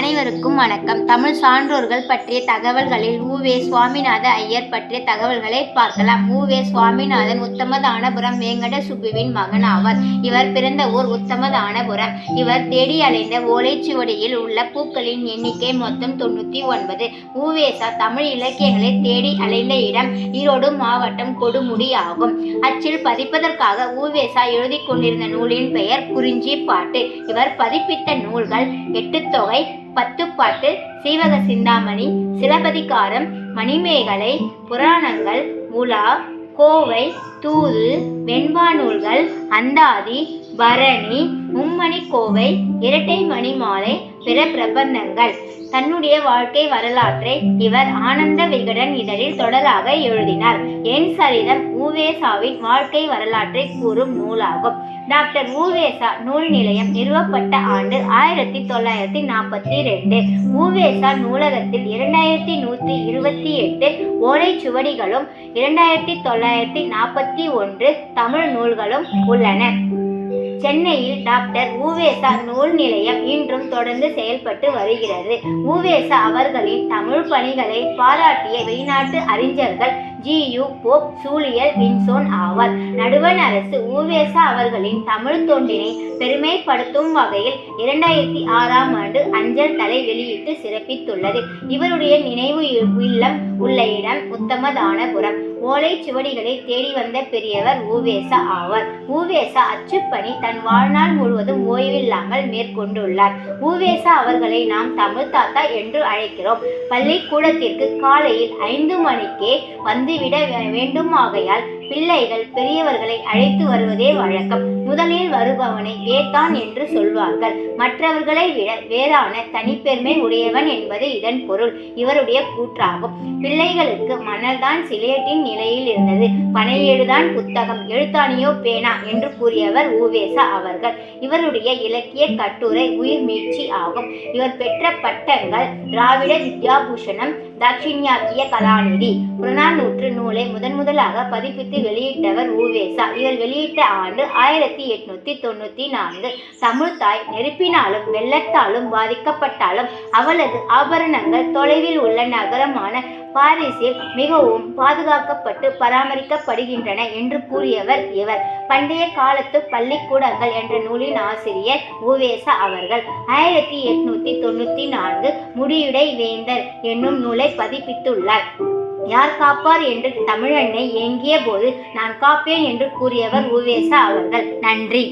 அனைவருக்கும் வணக்கம். தமிழ் சான்றோர்கள் பற்றிய தகவல்களில் உவே சுவாமிநாத ஐயர் பற்றிய தகவல்களை பார்க்கலாம். உவே சுவாமிநாதன் உத்தமதானபுரம் வேங்கட சுப்புவின் மகன் ஆவார். இவர் பிறந்த ஊர் உத்தமதானபுரம். இவர் தேடி அலைந்த ஓலைச்சுவடியில் உள்ள பூக்களின் எண்ணிக்கை மொத்தம் தொண்ணூற்றி ஒன்பது. உவேசா தமிழ் இலக்கியங்களை தேடி அலைந்த இடம் ஈரோடு மாவட்டம் கொடுமுடி ஆகும். அச்சில் பதிப்பதற்காக உவேசா எழுதி கொண்டிருந்த நூலின் பெயர் குறிஞ்சி பாட்டு. இவர் பதிப்பித்த நூல்கள் எட்டுத்தொகை பத்துப்பாட்டு சீவக சிந்தாமணி சிலப்பதிகாரம் மணிமேகலை புராணங்கள் உலா கோவை தூது வெண்பாநூல்கள் அந்தாதி பரணி மும்மணி கோவை இரட்டை மணிமாலை பிற பிரபந்தங்கள். தன்னுடைய வாழ்க்கை வரலாற்றை இவர் ஆனந்த விகடன் இதழில் தொடராக எழுதினார். என் சரிதம் ஊவேசாவின் வாழ்க்கை வரலாற்றை கூறும் நூலாகும். டாக்டர் ஊவேசா நூல் நிலையம் நிறுவப்பட்ட ஆண்டு ஆயிரத்தி தொள்ளாயிரத்தி நாற்பத்தி ரெண்டு. ஊவேசா நூலகத்தில் இரண்டாயிரத்தி நூற்றி இருபத்தி எட்டு ஓலைச்சுவடிகளும் இரண்டாயிரத்தி தொள்ளாயிரத்தி நாற்பத்தி ஒன்று தமிழ் நூல்களும் உள்ளன. சென்னையில் டாக்டர் ஊவேசா நூல் நிலையம் இன்றும் தொடர்ந்து செயல்பட்டு வருகிறது. ஊவேசா அவர்களின் தமிழ் பணிகளை பாராட்டிய வெளிநாட்டு அறிஞர்கள் G. U. Pope Julien Vinson ஆவார். நடுவண் அரசு ஊவேசா அவர்களின் தமிழ் தொண்டினை பெருமைப்படுத்தும் வகையில் இரண்டாயிரத்தி ஆறாம் ஆண்டு அஞ்சல் தலை வெளியிட்டு சிறப்பித்துள்ளது. இவருடைய நினைவு இல்லம் உள்ள இடம் உத்தமதானபுரம். ஓலைச்சுவடிகளை தேடி வந்த பெரியவர் ஊவேசா ஆவார். ஊவேசா அச்சுப்பணி தன் வாழ்நாள் முழுவதும் ஓய்வில்லாமல் மேற்கொண்டுள்ளார். ஊவேசா அவர்களை நாம் தமிழ் தாத்தா என்று அழைக்கிறோம். பள்ளிக்கூடத்திற்கு காலையில் ஐந்து மணிக்கே வந்துவிட வேண்டும் வேண்டுமாகையால் பிள்ளைகள் பெரியவர்களை அழைத்து வருவதே வழக்கம். முதலில் வருபவனை வேத்தான் என்று சொல்வார்கள். மற்றவர்களை விட வேறான தனிப்பெருமை உடையவன் என்பது இதன் பொருள். இவருடைய கூற்றாகும். பிள்ளைகளுக்கு மணல்தான் சிலேட்டின் நிலையில் இருந்தது. பனையேடுதான் புத்தகம். எழுத்தாணியோ பேனா என்று கூறியவர் ஊவேசா அவர்கள். இவருடைய இலக்கிய கட்டுரை உயிர் மீட்சி ஆகும். இவர் பெற்ற பட்டங்கள் திராவிட வித்யாபூஷணம் தட்சிணியாக்கிய கலாநிதி. புறநானூற்று நூலை முதன் முதலாக பதிப்பித்து வெளியிட்டவர் ஊவேசா. இவர் வெளியிட்ட ஆண்டு ஆயிரத்தி எட்நூத்தி தொண்ணூத்தி நான்கு. தமிழ்தாய் நெருப்பினாலும் வெள்ளத்தாலும் பாதிக்கப்பட்டாலும் அவளது ஆபரணங்கள் தொலைவில் உள்ள நகரமான பாரிஸில் மிகவும் பாதுகாக்கப்பட்டு பராமரிக்கப்படுகின்றன என்று கூறியவர் இவர். பண்டைய காலத்து பள்ளிக்கூடங்கள் என்ற நூலின் ஆசிரியர் ஊவேசா அவர்கள். ஆயிரத்தி எட்நூத்தி தொண்ணூத்தி நான்கு முடியுடை வேந்தர் என்னும் நூலை பதிப்பித்துள்ளார். யார் காப்பார் என்று தமிழண்ணை ஏங்கிய போது நான் காப்பேன் என்று கூறியவர் உவேசா அவர்கள். நன்றி.